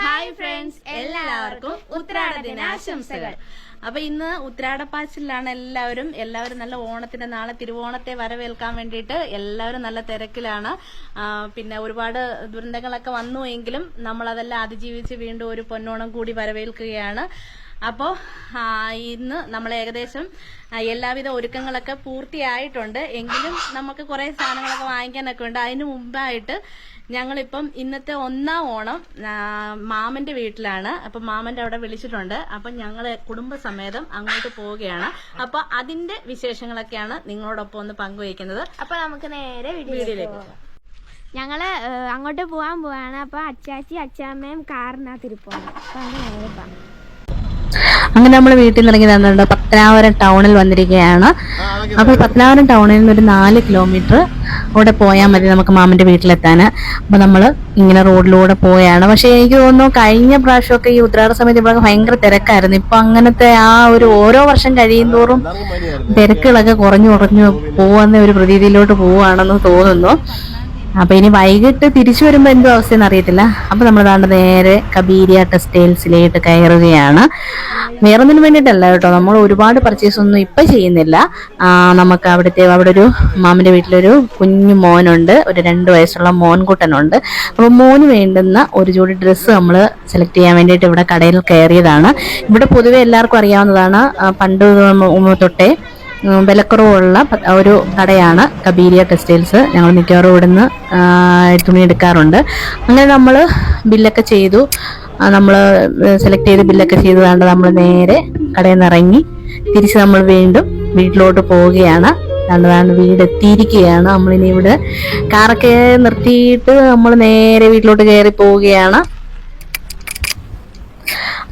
Hi friends എല്ലാവർക്കും ഉത്രാട ദിനാശംസകൾ. അപ്പൊ ഇന്ന് ഉത്രാടപ്പാച്ചിലാണ് എല്ലാവരും. എല്ലാവരും നല്ല ഓണത്തിന്റെ നാളെ തിരുവോണത്തെ വരവേൽക്കാൻ വേണ്ടിയിട്ട് എല്ലാവരും നല്ല തിരക്കിലാണ്. പിന്നെ ഒരുപാട് ദുരന്തങ്ങളൊക്കെ വന്നു എങ്കിലും നമ്മൾ അതെല്ലാം അതിജീവിച്ച് വീണ്ടും ഒരു പൊന്നോണം കൂടി വരവേൽക്കുകയാണ്. അപ്പോൾ ഇന്ന് നമ്മൾ ഏകദേശം എല്ലാവിധ ഒരുക്കങ്ങളൊക്കെ പൂർത്തിയായിട്ടുണ്ട്. എങ്കിലും നമുക്ക് കുറെ സാധനങ്ങളൊക്കെ വാങ്ങിക്കാനൊക്കെ ഉണ്ട്. അതിന് മുമ്പായിട്ട് ഞങ്ങളിപ്പം ഇന്നത്തെ ഒന്നാം ഓണം മാമന്റെ വീട്ടിലാണ്. അപ്പൊ മാമന്റെ അവിടെ വിളിച്ചിട്ടുണ്ട്. അപ്പൊ ഞങ്ങൾ കുടുംബസമേതം അങ്ങോട്ട് പോവുകയാണ്. അപ്പൊ അതിന്റെ വിശേഷങ്ങളൊക്കെയാണ് നിങ്ങളോടൊപ്പം ഒന്ന് പങ്കുവയ്ക്കുന്നത്. അപ്പൊ നമുക്ക് നേരെ വീട്ടിലേക്ക് ഞങ്ങൾ അങ്ങോട്ട് പോവാൻ പോവാണ്. അപ്പൊ അച്ചാച്ചി അച്ചാമ്മയും കാറിനകത്ത് ഇരിപ്പുണ്ട് അപ്പൊ അത് നേരെ പോവാം. അങ്ങനെ നമ്മൾ വീട്ടിൽ നിന്ന് ഇറങ്ങി തന്നിട്ടുണ്ട് പത്തനാപുരം ടൗണിൽ വന്നിരിക്കുകയാണ്. അപ്പോൾ പത്തനാപുരം ടൗണിൽ നിന്ന് ഒരു നാല് കിലോമീറ്റർ അവിടെ പോയാൽ മതി നമുക്ക് മാമന്റെ വീട്ടിലെത്താൻ. അപ്പോൾ നമ്മൾ ഇങ്ങനെ റോഡിലൂടെ പോയാണ്. പക്ഷേ എനിക്ക് തോന്നുന്നു കഴിഞ്ഞ പ്രാവശ്യമൊക്കെ ഈ ഉത്രാട സമയത്ത് ഇവിടെ ഭയങ്കര തിരക്കായിരുന്നു. ഇപ്പൊ അങ്ങനത്തെ ആ ഒരു ഓരോ വർഷം കഴിയും തോറും തിരക്കുകളൊക്കെ കുറഞ്ഞു കുറഞ്ഞു പോകുന്ന ഒരു പ്രതീതിയിലോട്ട് പോവുകയാണെന്ന് തോന്നുന്നു. അപ്പൊ ഇനി വൈകിട്ട് തിരിച്ചു വരുമ്പോ എന്തോ അവസ്ഥയെന്ന് അറിയത്തില്ല. അപ്പൊ നമ്മൾ താണ്ട് നേരെ കബീരിയ ടെക്സ്റ്റൈൽസിലേക്ക് കയറുകയാണ്. വേറൊന്നിനും വേണ്ടിയിട്ടല്ല കേട്ടോ. നമ്മൾ ഒരുപാട് പർച്ചേസ് ഒന്നും ഇപ്പൊ ചെയ്യുന്നില്ല. നമുക്ക് അവിടുത്തെ അവിടെ ഒരു മാമന്റെ വീട്ടിലൊരു കുഞ്ഞു മോനുണ്ട്. ഒരു രണ്ട് വയസ്സുള്ള മോൻകുട്ടനുണ്ട്. അപ്പൊ മോന് വേണ്ടുന്ന ഒരു ജോഡി ഡ്രസ്സ് നമ്മൾ സെലക്ട് ചെയ്യാൻ വേണ്ടിയിട്ട് ഇവിടെ കടയിൽ കയറിയതാണ്. ഇവിടെ പൊതുവെ എല്ലാവർക്കും അറിയാവുന്നതാണ്. പണ്ട് തൊട്ടേ വിലക്കുറവുള്ള ഒരു കടയാണ് കബീരിയ ടെക്സ്റ്റൈൽസ് ഞങ്ങൾ മിക്കവാറും ഇവിടുന്ന് തുണി എടുക്കാറുണ്ട്. അങ്ങനെ നമ്മൾ ബില്ലൊക്കെ ചെയ്തു. നമ്മൾ സെലക്ട് ചെയ്ത് ബില്ലൊക്കെ ചെയ്തതാണ്ട് നമ്മൾ നേരെ കടയിൽ നിന്ന് ഇറങ്ങി തിരിച്ച് നമ്മൾ വീണ്ടും വീട്ടിലോട്ട് പോവുകയാണ്. കണ്ടതാണ് വീട് എത്തിയിരിക്കുകയാണ് നമ്മളിനി ഇവിടെ കാറൊക്കെ നിർത്തിയിട്ട് നമ്മൾ നേരെ വീട്ടിലോട്ട് കയറി പോവുകയാണ്.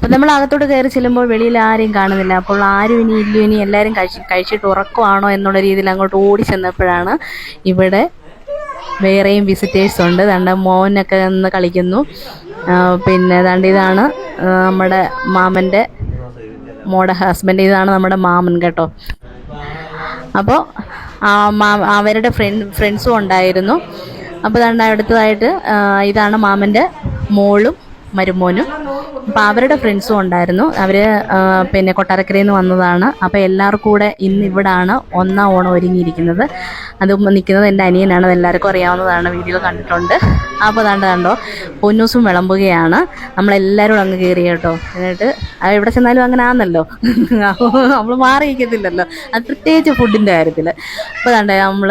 അപ്പൊ നമ്മൾ അകത്തോട്ട് കയറി ചെല്ലുമ്പോൾ വെളിയിൽ ആരെയും കാണുന്നില്ല. അപ്പോൾ ആരും ഇനി ഇല്ലയോ? ഇനി എല്ലാവരും കഴിച്ച് കഴിച്ചിട്ട് ഉറക്കമാണോ എന്നുള്ള രീതിയിൽ അങ്ങോട്ട് ഓടി ചെന്നപ്പോഴാണ് ഇവിടെ വേറെയും വിസിറ്റേഴ്സ് ഉണ്ട്. ദണ്ട മോനൊക്കെ നിന്ന് കളിക്കുന്നു. പിന്നെ ദണ്ട് ഇതാണ് നമ്മുടെ മാമന്റെ മോടെ ഹസ്ബൻഡ് ഇതാണ് നമ്മുടെ മാമൻ കേട്ടോ. അപ്പോൾ അവരുടെ ഫ്രണ്ട് ഫ്രണ്ട്സും ഉണ്ടായിരുന്നു. അപ്പോൾ ദണ്ട അടുത്തതായിട്ട് ഇതാണ് മാമന്റെ മോളും മരുമോനും അപ്പം അവരുടെ ഫ്രണ്ട്സും ഉണ്ടായിരുന്നു. അവർ പിന്നെ കൊട്ടാരക്കരയിൽ നിന്ന് വന്നതാണ്. അപ്പോൾ എല്ലാവർക്കും കൂടെ ഇന്ന് ഇവിടാണ് ഒന്നാം ഓണം ഒരുങ്ങിയിരിക്കുന്നത്. അത് നിൽക്കുന്നത് എന്റെ അനിയനാണ്. എല്ലാവർക്കും അറിയാവുന്നതാണ്. വീഡിയോ കണ്ടിട്ടുണ്ട്. അപ്പോൾ അതാണ്ട് കണ്ടോ പൊന്നൂസും വിളമ്പുകയാണ്. നമ്മളെല്ലാവരും അങ്ങ് കയറി കേട്ടോ. എന്നിട്ട് അത് എവിടെ ചെന്നാലും അങ്ങനെ ആണല്ലോ നമ്മൾ മാറിയിരിക്കത്തില്ലല്ലോ. അത് പ്രത്യേകിച്ച് ഫുഡിന്റെ കാര്യത്തിൽ അപ്പോൾ അതാണ്ട് നമ്മൾ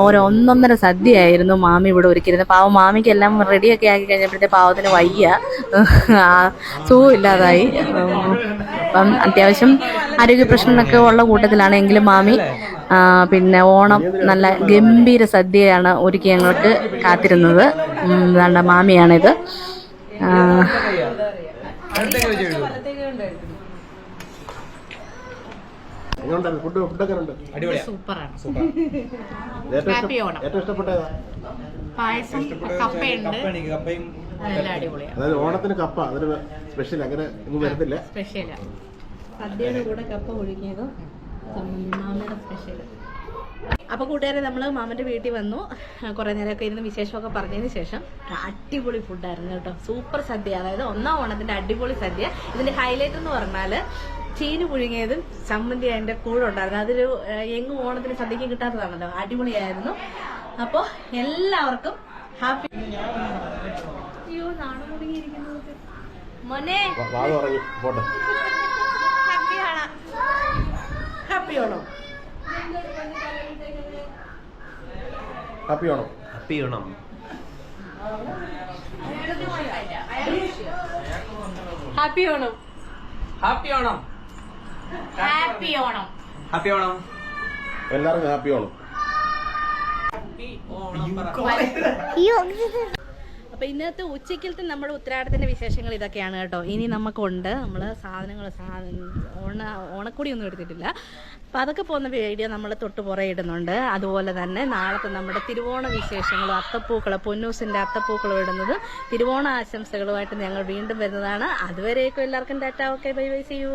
ഓരോ ഒന്നൊന്നര സദ്യയായിരുന്നു മാമി ഇവിടെ ഒരുക്കിയിരുന്നത്. പാവം മാമിക്ക് എല്ലാം റെഡിയൊക്കെ ആക്കി കഴിഞ്ഞപ്പോഴത്തെ പാവത്തിന് വയ്യ സുഖമില്ലാതായി അപ്പം അത്യാവശ്യം ആരോഗ്യ പ്രശ്നങ്ങളൊക്കെ ഉള്ള കൂട്ടത്തിലാണ് എങ്കിലും മാമി. പിന്നെ ഓണം നല്ല ഗംഭീര സദ്യയാണ് ഒരുക്കി ഞങ്ങൾക്ക് കാത്തിരുന്നത്. മാമിയാണിത് ആ, എങ്ങനെയുണ്ടായിരുന്നു ഫുഡ് ഫുഡൊക്കെ ഉണ്ട് സൂപ്പറാണ്. ഏറ്റവും പായസം കപ്പയുണ്ട് നല്ല അടിപൊളിയാണ് അതായത് ഓണത്തിന് കപ്പ അതൊരു സ്പെഷ്യൽ അങ്ങനെ ഒന്നും വരത്തില്ല. സ്പെഷ്യലാ സദ്യയുടെ കൂടെ കപ്പ ഒഴുകിയതും മാമയുടെ സ്പെഷ്യൽ അപ്പോൾ കൂട്ടുകാരെ നമ്മൾ മാമന്റെ വീട്ടിൽ വന്നു. കുറേ നേരമൊക്കെ ഇരുന്ന് വിശേഷമൊക്കെ പറഞ്ഞതിന് ശേഷം അടിപൊളി ഫുഡായിരുന്നു കേട്ടോ. സൂപ്പർ സദ്യ. അതായത് ഒന്നാം ഓണത്തിന്റെ അടിപൊളി സദ്യ. ഇതിന്റെ ഹൈലൈറ്റ് എന്ന് പറഞ്ഞാൽ ചീന് പുഴുങ്ങിയതും ചമ്മന്തി അതിന്റെ കൂടെ ഉണ്ടായിരുന്നു. അതൊരു എങ്ങും ഓണത്തിന് സദ്യക്ക് കിട്ടാത്തതാണല്ലോ. അടിപൊളിയായിരുന്നു. അപ്പോൾ എല്ലാവർക്കും ഹാപ്പി അയ്യോ നാണം മുടങ്ങിയിരിക്കുന്നത് മോനെ. വാദം ഇറങ്ങി പോട്ടെ. ഹാപ്പിയാണ് ഹാപ്പി ആണോ? Happy Onam happy Onam happy Onam happy Onam. Happy Onam. എല്ലാവർക്കും ഹാപ്പി ഓണം. അപ്പൊ ഇന്നത്തെ ഉച്ചക്കലത്തെ നമ്മുടെ ഉത്തരാടത്തിന്റെ വിശേഷങ്ങൾ ഇതൊക്കെയാണ് കേട്ടോ. ഇനി നമുക്കുണ്ട് നമ്മൾ സാധനങ്ങൾ ഓണ ഓണക്കൂടി ഒന്നും എടുത്തിട്ടില്ല. അപ്പൊ അതൊക്കെ പോകുന്ന വീഡിയോ നമ്മൾ തൊട്ട് പുറകെ ഇടുന്നുണ്ട്. അതുപോലെ തന്നെ നാളത്തെ നമ്മുടെ തിരുവോണ വിശേഷങ്ങളും അത്തപ്പൂക്കൾ പൊന്നൂസിന്റെ അത്തപ്പൂക്കളും ഇടുന്നത് തിരുവോണ ആശംസകളുമായിട്ട് ഞങ്ങൾ വീണ്ടും വരുന്നതാണ്. അതുവരേക്കും എല്ലാവർക്കും Tata. Okay bye bye see you